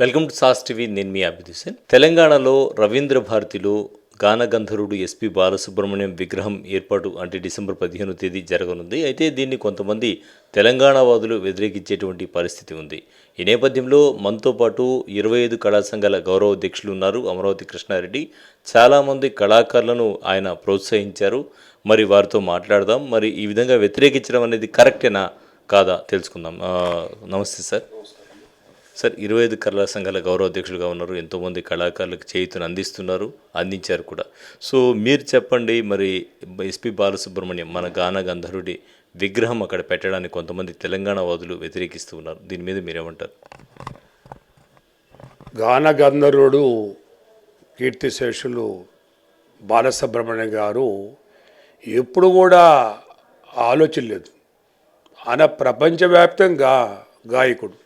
Welcome to sauce TV. నేను మీ అభిదుసేన్ తెలంగాణలో రవీంద్ర భారతిలో గానగంధర్వుడు ఎస్పి బాలసుబ్రహ్మణ్యం విగ్రహం ఏర్పాటు అంటే డిసెంబర్ పదిహేను తేదీ జరగనుంది. అయితే దీన్ని కొంతమంది తెలంగాణవాదులు వ్యతిరేకించేటువంటి పరిస్థితి ఉంది. ఈ నేపథ్యంలో మనతో పాటు ఇరవై ఐదు కళా సంఘాల గౌరవ అధ్యక్షులు ఉన్నారు. అమరావతి కృష్ణారెడ్డి. చాలామంది కళాకారులను ఆయన ప్రోత్సహించారు. మరి వారితో మాట్లాడదాం. మరి ఈ విధంగా వ్యతిరేకించడం అనేది కరెక్టేనా? కాదా? తెలుసుకుందాం. నమస్తే సార్. సార్ ఇరవై ఐదు కళా సంఘాల గౌరవ అధ్యక్షులుగా ఉన్నారు. ఎంతోమంది కళాకారులకు చేయుతను అందిస్తున్నారు అందించారు కూడా. సో మీరు చెప్పండి మరి ఎస్పి బాలసుబ్రహ్మణ్యం మన గాన గంధర్వుడి విగ్రహం అక్కడ పెట్టడానికి కొంతమంది తెలంగాణ వాదులు వ్యతిరేకిస్తూ ఉన్నారు. దీని మీద మీరేమంటారు? గాన గంధర్వుడు కీర్తిశేషులు బాలసుబ్రహ్మణ్యం గారు ఎప్పుడు కూడా ఆలోచన లేదు. ఆయన ప్రపంచవ్యాప్తంగా గాయకుడు.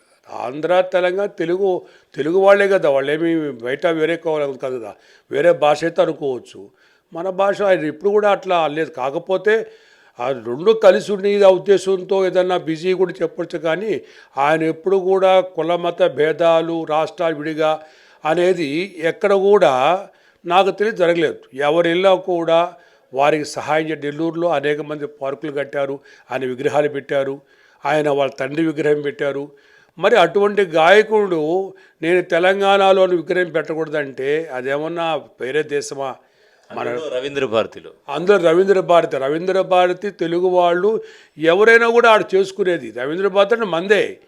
ఆంధ్ర తెలంగాణ తెలుగు తెలుగు వాళ్ళే కదా. వాళ్ళేమి బయట వేరే కావాలి కదా వేరే భాష అయితే అనుకోవచ్చు. మన భాష ఆయన ఇప్పుడు కూడా అట్లా లేదు. కాకపోతే ఆ రెండు కలిసి ఉండేది ఆ ఉద్దేశంతో ఏదన్నా బిజీ కూడా చెప్పొచ్చు కానీ ఆయన ఎప్పుడు కూడా కుల మత భేదాలు రాష్ట్రాలు విడిగా అనేది ఎక్కడ కూడా నాకు తెలిసి జరగలేదు. ఎవరు కూడా వారికి సహాయం చేయ నెల్లూరులో అనేక మంది పార్కులు కట్టారు. ఆయన విగ్రహాలు పెట్టారు. ఆయన వాళ్ళ తండ్రి విగ్రహం పెట్టారు. మరి అటువంటి గాయకుడు నేను తెలంగాణలోని విగ్రహం పెట్టకూడదంటే అదేమన్నా వేరే దేశమా? మన రవీంద్ర భారతిలో. అందులో రవీంద్ర భారతి. రవీంద్ర భారతి తెలుగు వాళ్ళు ఎవరైనా కూడా ఆడు చేసుకునేది. రవీంద్ర భారతి అంటే మందే.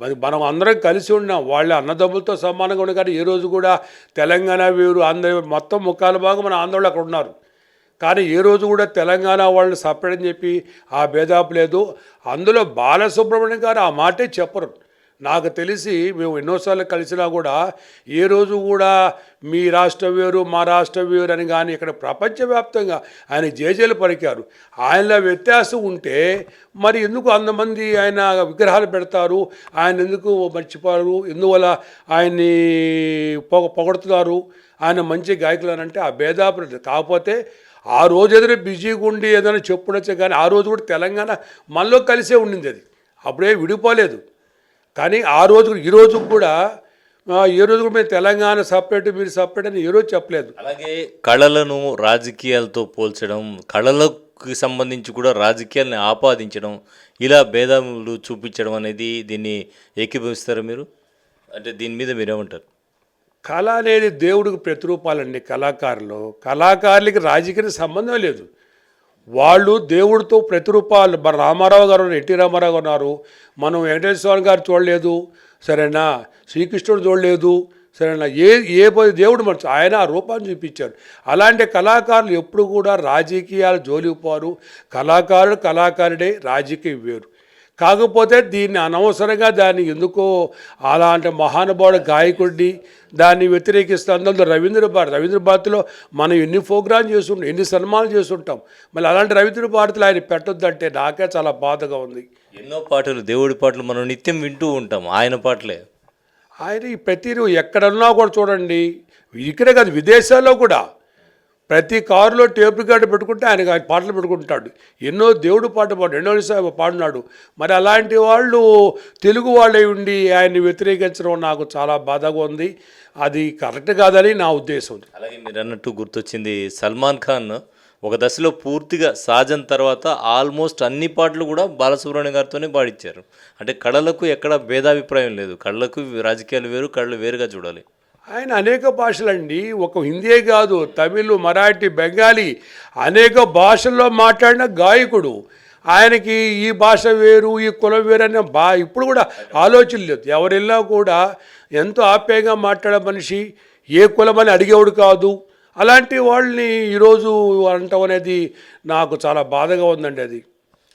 మరి మనం అందరం కలిసి ఉన్నాం. వాళ్ళ అన్నదమ్ములతో సమానంగా ఉన్నాయి కానీ ఏ రోజు కూడా తెలంగాణ వేరు ఆంధ్ర మొత్తం ముక్కాల భాగం మన ఆంధ్రలో అక్కడ ఉన్నారు. కానీ ఏ రోజు కూడా తెలంగాణ వాళ్ళని సపరేట్ అని చెప్పి ఆ భేదాపు లేదు. అందులో బాలసుబ్రహ్మణ్యం గారు ఆ మాటే చెప్పరు. నాకు తెలిసి మేము ఎన్నోసార్లు కలిసినా కూడా ఏ రోజు కూడా మీ రాష్ట్రం వేరు మా రాష్ట్రం వేరు అని కానీ ఇక్కడ ప్రపంచవ్యాప్తంగా ఆయన జేజేలు పలికారు. ఆయనలో వ్యత్యాసం ఉంటే మరి ఎందుకు అంతమంది ఆయన విగ్రహాలు పెడతారు? ఆయన ఎందుకు మర్చిపోరు? ఎందువల్ల ఆయన్ని పొగ పొగడుతున్నారు? ఆయన మంచి గాయకులు అని అంటే ఆ భేదాపు కాకపోతే ఆ రోజు ఏదైనా బిజీగా ఉండి ఏదైనా చెప్పుడొచ్చే కానీ ఆ రోజు కూడా తెలంగాణ మనలో కలిసే ఉండింది అది. అప్పుడే విడిపోలేదు. కానీ ఆ రోజు ఈ రోజు కూడా ఏ రోజు కూడా మేము తెలంగాణ సపరేట్ మీరు సపరేట్ అని ఏ రోజు చెప్పలేదు. అలాగే కళలను రాజకీయాలతో పోల్చడం కళలకు సంబంధించి కూడా రాజకీయాల్ని ఆపాదించడం ఇలా భేదాలు చూపించడం అనేది దీన్ని ఏకీభవిస్తారా మీరు? అంటే దీని మీద మీరేమంటారు? కళ అనేది దేవుడికి ప్రతిరూపాలండి కళాకారులు. కళాకారులకి రాజకీయ సంబంధం లేదు. వాళ్ళు దేవుడితో ప్రతిరూపాలు. మన రామారావు గారు ఉన్నారు, ఎన్టీ రామారావు గారు ఉన్నారు. మనం వెంకటేశ్వర స్వామి గారు చూడలేదు. సరేనా? శ్రీకృష్ణుడు చూడలేదు. సరేనా? ఏ ఏ పోయి దేవుడు మనసు ఆయన ఆ రూపాన్ని చూపించారు అలాంటి కళాకారులు ఎప్పుడు కూడా రాజకీయాలు జోలిపోరు కళాకారుడు కళాకారుడే రాజకీయ వేరు. కాకపోతే దీన్ని అనవసరంగా దాన్ని ఎందుకో అలాంటి మహానుభావుడు గాయకుడిని దాన్ని వ్యతిరేకిస్తే అందులో రవీంద్ర భారతి రవీంద్ర భారతిలో మనం ఎన్ని ప్రోగ్రామ్ చేస్తుంటాం ఎన్ని సన్మానాలు చేస్తుంటాం మళ్ళీ అలాంటి రవీంద్ర భారతిలో ఆయన పెట్టొద్దంటే నాకే చాలా బాధగా ఉంది. ఎన్నో పాటలు దేవుడి పాటలు మనం నిత్యం వింటూ ఉంటాం ఆయన పాటలే. ఆయన ఈ ప్రతి ఎక్కడన్నా కూడా చూడండి ఇక్కడే కాదు విదేశాల్లో కూడా ప్రతి కారులో టేప్ రికార్డు పెట్టుకుంటే ఆయన ఆయన పాటలు పెట్టుకుంటాడు. ఎన్నో దేవుడు పాట పాడు ఎన్నో నిమిషాలు పాడినాడు. మరి అలాంటి వాళ్ళు తెలుగు వాళ్ళే ఉండి ఆయన్ని వ్యతిరేకించడం నాకు చాలా బాధగా ఉంది. అది కరెక్ట్ కాదని నా ఉద్దేశం అలాగే మీరు అన్నట్టు గుర్తొచ్చింది సల్మాన్ ఖాన్. ఒక దశలో పూర్తిగా సాజన్ తర్వాత ఆల్మోస్ట్ అన్ని పాటలు కూడా బాలసుబ్రహ్మణ్యం గారితోనే పాడించారు అంటే కళలకు ఎక్కడ భేదాభిప్రాయం లేదు. కళ్ళకు రాజకీయాలు వేరు కళ్ళు వేరుగా చూడాలి. ఆయన అనేక భాషలండి. ఒక హిందీ కాదు తమిళ్ మరాఠీ బెంగాలీ అనేక భాషల్లో మాట్లాడిన గాయకుడు. ఆయనకి ఈ భాష వేరు ఈ కులం వేరు అనే బా ఇప్పుడు కూడా ఆలోచన లేదు. ఎవరెళ్ళా కూడా ఎంతో ఆప్యాయంగా మాట్లాడే మనిషి ఏ కులం అని అడిగేవాడు కాదు. అలాంటి వాళ్ళని ఈరోజు అనటం అనేది నాకు చాలా బాధగా ఉందండి అది.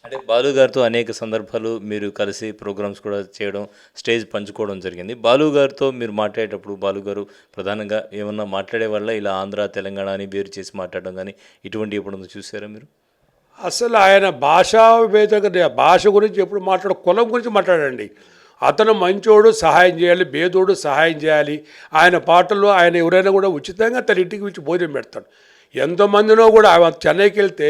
అంటే బాలు గారితో అనేక సందర్భాలు మీరు కలిసి ప్రోగ్రామ్స్ కూడా చేయడం స్టేజ్ పంచుకోవడం జరిగింది. బాలు గారితో మీరు మాట్లాడేటప్పుడు బాలు గారు ప్రధానంగా ఏమన్నా మాట్లాడే వల్ల ఇలా ఆంధ్ర తెలంగాణ అని వేరు చేసి మాట్లాడడం కానీ ఇటువంటి ఎప్పుడు చూసారా మీరు? అసలు ఆయన భాషా భేద భాష గురించి ఎప్పుడు మాట్లాడ కులం గురించి మాట్లాడండి. అతను మంచోడు సహాయం చేయాలి భేదోడు సహాయం చేయాలి. ఆయన పాటల్లో ఆయన ఎవరైనా కూడా ఉచితంగా తన ఇంటికి వచ్చి భోజనం పెడతాడు. ఎంతమందినో కూడా చెన్నైకి వెళ్తే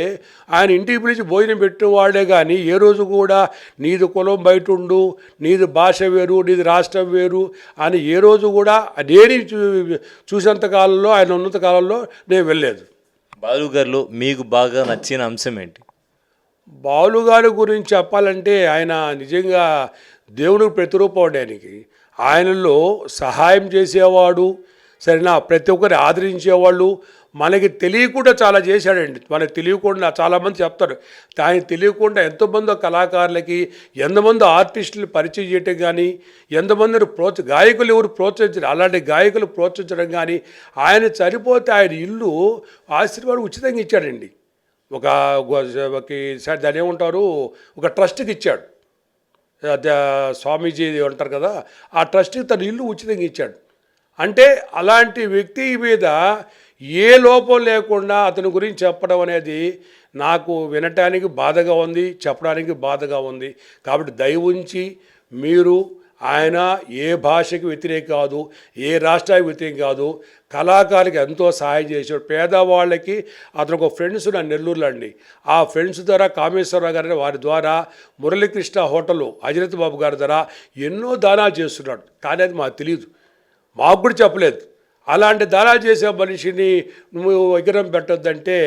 ఆయన ఇంటికి పిలిచి భోజనం పెట్టేవాడే కానీ ఏ రోజు కూడా నీది కులం బయట ఉండు నీది భాష వేరు నీది రాష్ట్రం వేరు అని ఏ రోజు కూడా నేను చూసేంత కాలంలో ఆయన ఉన్నంత కాలంలో నేను వెళ్ళలేదు. బాలు గారిలో మీకు బాగా నచ్చిన అంశం ఏంటి? బాలుగారి గురించి చెప్పాలంటే ఆయన నిజంగా దేవుడికి ప్రతిరూపం ఆయనకి. ఆయనలో సహాయం చేసేవాడు సరేనా ప్రతి ఒక్కరిని ఆదరించేవాళ్ళు మనకి తెలియకుండా చాలా చేశాడండి. మనకి తెలియకుండా చాలామంది చెప్తారు. ఆయన తెలియకుండా ఎంతోమంది కళాకారులకి ఎంతమంది ఆర్టిస్టులు పరిచయం చేయటం కానీ ఎంతమందిని ప్రోత్స గాయకులు ఎవరు ప్రోత్సహించరు. అలాంటి గాయకులు ప్రోత్సహించడం కానీ ఆయన చనిపోతే ఆయన ఇల్లు ఆశీర్వాదం ఉచితంగా ఇచ్చాడండి. ఒక ఒక ఏమంటారు? ఒక ట్రస్ట్కి ఇచ్చాడు. స్వామీజీ ఉంటారు కదా ఆ ట్రస్ట్కి తన ఇల్లు ఉచితంగా ఇచ్చాడు. అంటే అలాంటి వ్యక్తి మీద ఏ లోపం లేకుండా అతని గురించి చెప్పడం అనేది నాకు వినటానికి బాధగా ఉంది చెప్పడానికి బాధగా ఉంది. కాబట్టి దయ ఉంచి మీరు ఆయన ఏ భాషకి వ్యతిరేకం కాదు ఏ రాష్ట్రానికి వ్యతిరేకం కాదు కళాకారులకు ఎంతో సహాయం చేశాడు పేదవాళ్ళకి అతను ఒక ఫ్రెండ్స్ నా నెల్లూరులో అండి. ఆ ఫ్రెండ్స్ ద్వారా కామేశ్వరరావు గారి వారి ద్వారా మురళీకృష్ణ హోటల్ అజరత్ బాబు గారి ద్వారా ఎన్నో దానాలు చేస్తున్నాడు. కానీ అది మాకు తెలియదు. మాకు కూడా చెప్పలేదు. అలాంటి దానాలు చేసే మనిషిని నువ్వు విగ్రహం పెట్టొద్దంటే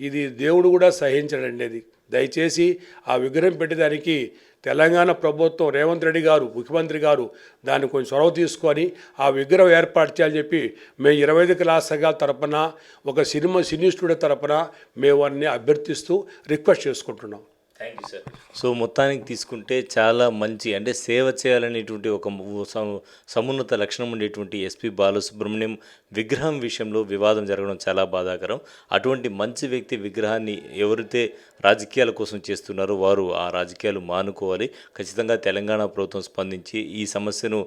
ఇది దేవుడు కూడా సహించడండి అది. దయచేసి ఆ విగ్రహం పెట్టేదానికి తెలంగాణ ప్రభుత్వం రేవంత్ రెడ్డి గారు ముఖ్యమంత్రి గారు దాన్ని కొంచెం చొరవ తీసుకొని ఆ విగ్రహం ఏర్పాటు చేయాలని చెప్పి మేము ఇరవై ఐదు క్లాస్ తరపున ఒక సినిమా సినీ స్టూడియో తరపున మేము అన్ని అభ్యర్థిస్తూ రిక్వెస్ట్ చేసుకుంటున్నాం. థ్యాంక్ యూ సార్ సో మొత్తానికి తీసుకుంటే చాలా మంచి అంటే సేవ చేయాలనేటువంటి ఒక సమున్నత లక్షణం ఉండేటువంటి ఎస్పి బాలసుబ్రహ్మణ్యం విగ్రహం విషయంలో వివాదం జరగడం చాలా బాధాకరం. అటువంటి మంచి వ్యక్తి విగ్రహాన్ని ఎవరైతే రాజకీయాల కోసం చేస్తున్నారో. వారు ఆ రాజకీయాలు మానుకోవాలి. ఖచ్చితంగా తెలంగాణ ప్రభుత్వం స్పందించి ఈ సమస్యను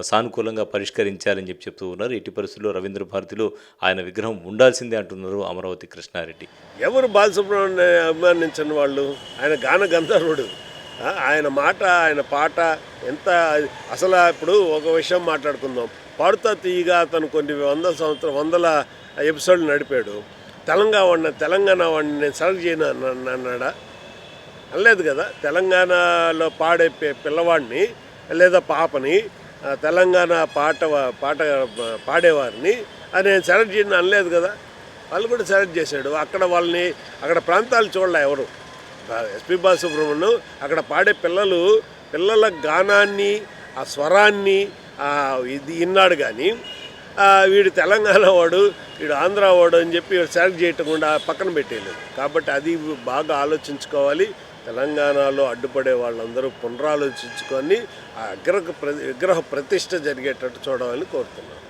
సానుకూలంగా పరిష్కరించాలని చెప్పి చెప్తూ ఉన్నారు. ఎట్టి పరిస్థితుల్లో రవీంద్ర భారతిలో ఆయన విగ్రహం ఉండాల్సిందే అంటున్నారు అమరావతి కృష్ణారెడ్డి. ఎవరు బాలసుబ్రహ్మణ్యం అభిమానించిన వాళ్ళు? ఆయన గాన గంధర్వుడు. ఆయన మాట ఆయన పాట ఎంత అసలు ఇప్పుడు ఒక విషయం మాట్లాడుకుందాం. పాడుతా తీయగా అతను కొన్ని వందల సంవత్సరం వందల ఎపిసోడ్లు నడిపాడు. తెలంగాణ వాడిని తెలంగాణ వాడిని నేను సెలెక్ట్ చేయను అన్నాడా? అనలేదు కదా. తెలంగాణలో పాడే పిల్లవాడిని లేదా పాపని తెలంగాణ పాట పాట పాడేవారిని అది నేను సెలెక్ట్ చేయను అనలేదు కదా. వాళ్ళు కూడా సెలెక్ట్ చేశాడు. అక్కడ వాళ్ళని అక్కడ ప్రాంతాలు చూడలే ఎవరు. ఎస్పి బాలసుబ్రహ్మణ్యం అక్కడ పాడే పిల్లలు పిల్లల గానాన్ని ఆ స్వరాన్ని ఆ ఇది విన్నాడు కానీ వీడు తెలంగాణ వాడు వీడు ఆంధ్ర వాడు అని చెప్పి వీడు సెలెక్ట్ చేయకుండా పక్కన పెట్టేయలేదు. కాబట్టి అది బాగా ఆలోచించుకోవాలి. తెలంగాణలో అడ్డుపడే వాళ్ళందరూ పునరాలోచించుకొని ఆ అగ్ర ప్ర విగ్రహ ప్రతిష్ట జరిగేటట్టు చూడాలని కోరుతున్నాను